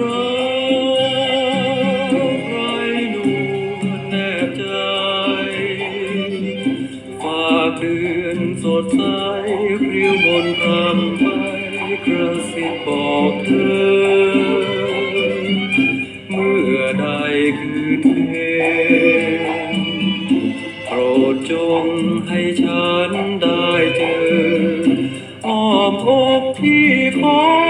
รักใครหนูแนบใจ ฝากเดือนสดใสเรียวมนรำไปกระสิบบอกเธอ เมื่อใดคือเทโปรดจงให้ฉันได้เจออ้อมอกที่ขอ